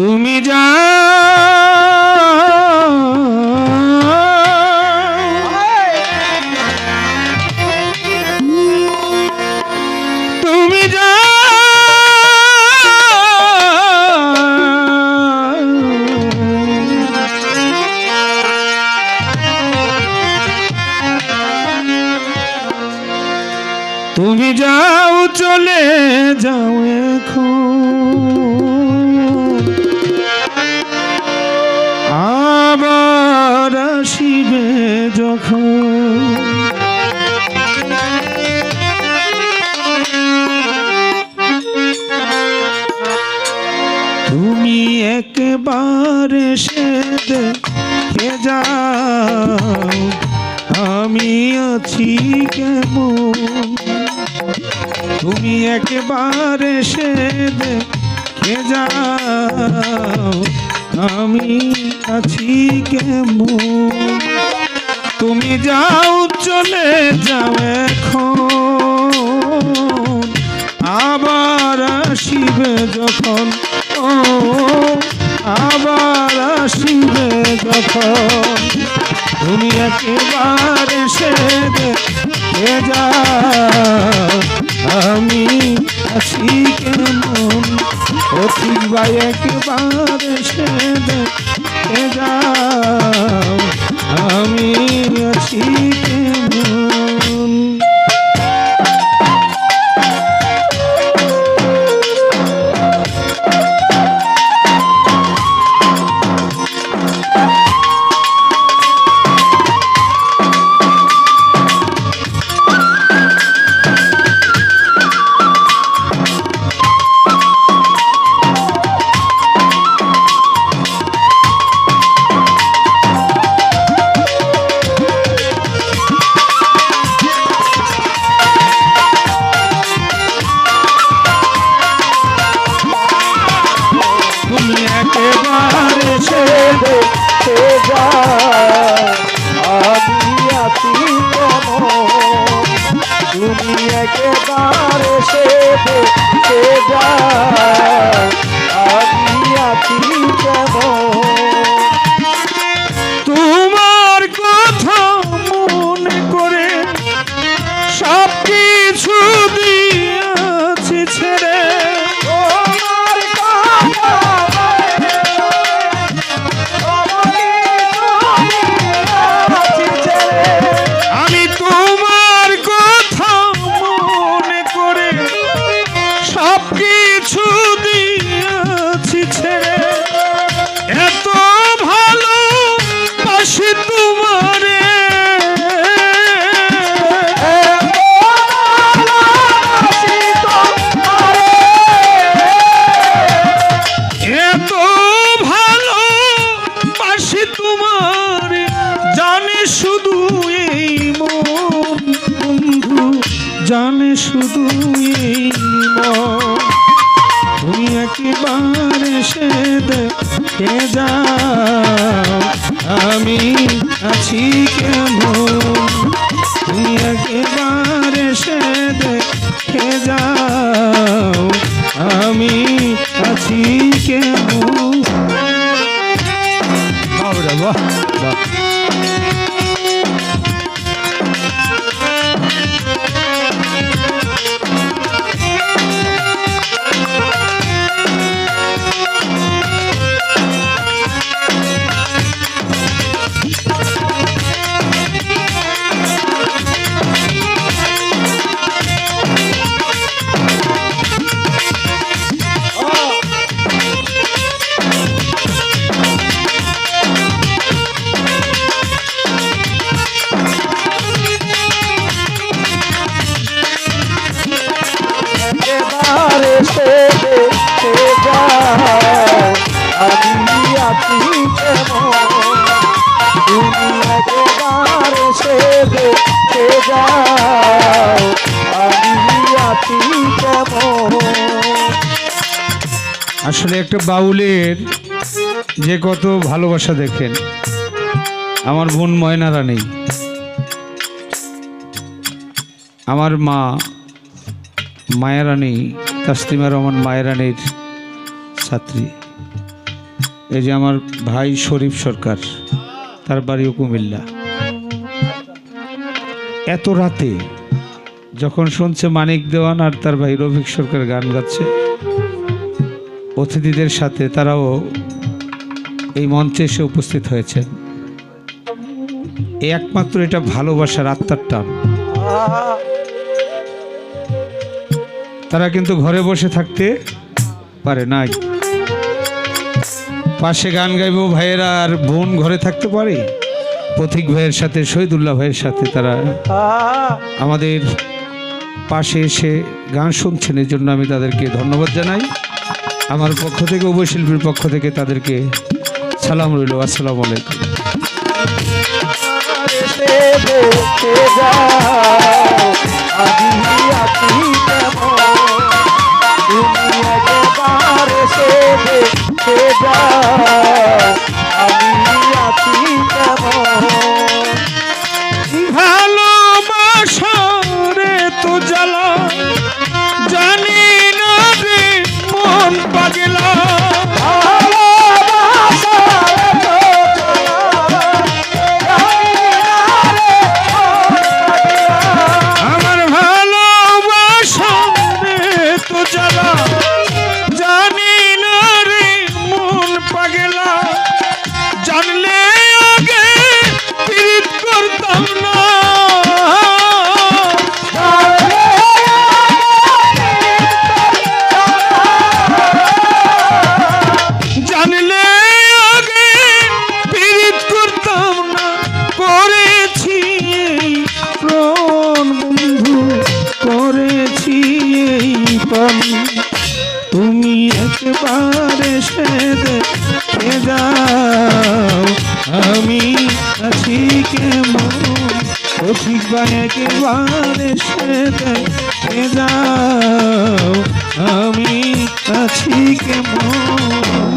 তুমি যা তুমি যা তুমি যাও চলে যাও এখন। যখন তুমি একবার এসে দেখে যাও? আমি আছি কেমন? তুমি একবার এসে দেখে যাও? আমি আছি কেমন? তুমি যাও, চলে যাও এখন। আবার আসিবে যখন, ও, আবার আসিবে যখন। তুমি একেবারে এসে দেখে যাও, আমি আছি কেমন? প্রতিভা একবার এসে দেখে আমি আছি কেমন তুমি একবার এসে দেখে যাও। আমি আছি কেমন? তুমি একবার এসে দেখে যাও আমি আছি কেমন? বাহ বাহ। আসলে একটা বাউলের যে কত ভালোবাসা দেখেন, আমার বোন ময়না রানী, আমার মা মায়ারানী তাসলিমা রহমান মায়ারানীর ছাত্রী, এই যে আমার ভাই শরীফ সরকার, তার বাড়িও কুমিল্লা। এত রাতে যখন শুনছে মানিক দেওয়ান আর তার ভাই রফিক সরকার গান গাচ্ছে অতিথিদের সাথে তারাও এই মঞ্চে এসে উপস্থিত হয়েছে একমাত্র এটা ভালোবাসার আত্মার টান তারা কিন্তু ঘরে বসে থাকতে পারে নাই। পাশে গান গাইব ভাইয়েরা আর বোন ঘরে থাকতে পারে? পথিক ভাইয়ের সাথে, শহীদুল্লাহ ভাইয়ের সাথে তারা আমাদের পাশে এসে গান শুনছেন এই জন্য আমি তাদেরকে ধন্যবাদ জানাই। আমার পক্ষ থেকে উপশিল্পীর পক্ষ থেকে তাদেরকে সালাম রইল আসসালামু আলাইকুম। একবার এসে দেখে যাও। আমি আছি কেমন? ঠিক বা একবার এসে দেখে যাও। আমি আছি কেমন?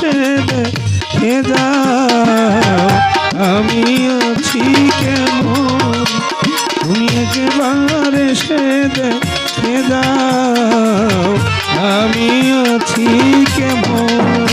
দেখে যাও আমি আছি কেমন? তুমি একবার এসে দেখে যাও আমি আছি কেমন?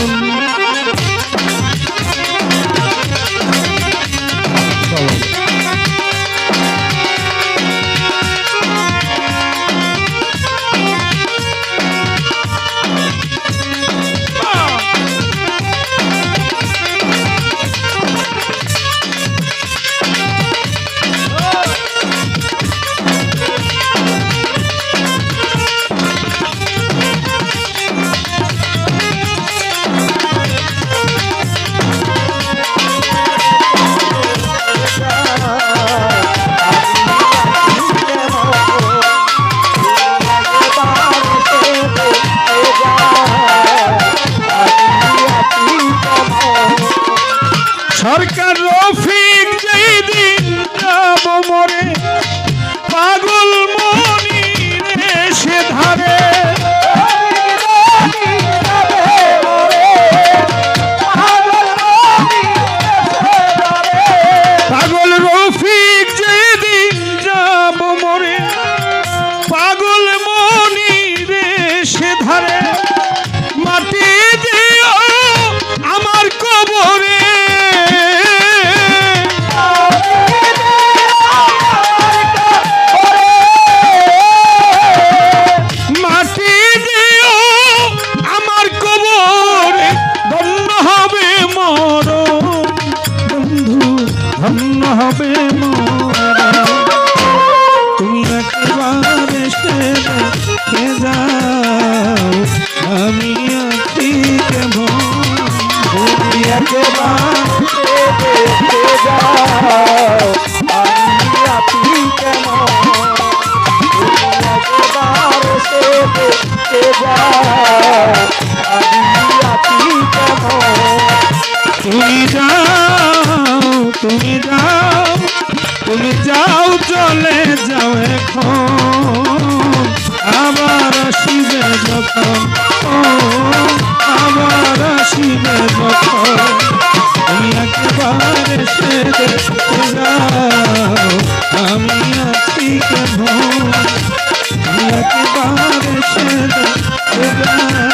তুমি একেবারে দেখে যাও আমি সে দেখে যাও আমি আছি কেমন তুমি যাও তুমি যাও তুমি যাও চলে যাও এখন। আবার আসিবে যখন। আবার আসিবে যখন তুমি একেবারে সে দেখতে যাও। আমি আছি কেন আমি একবার সে দেখতে যাও।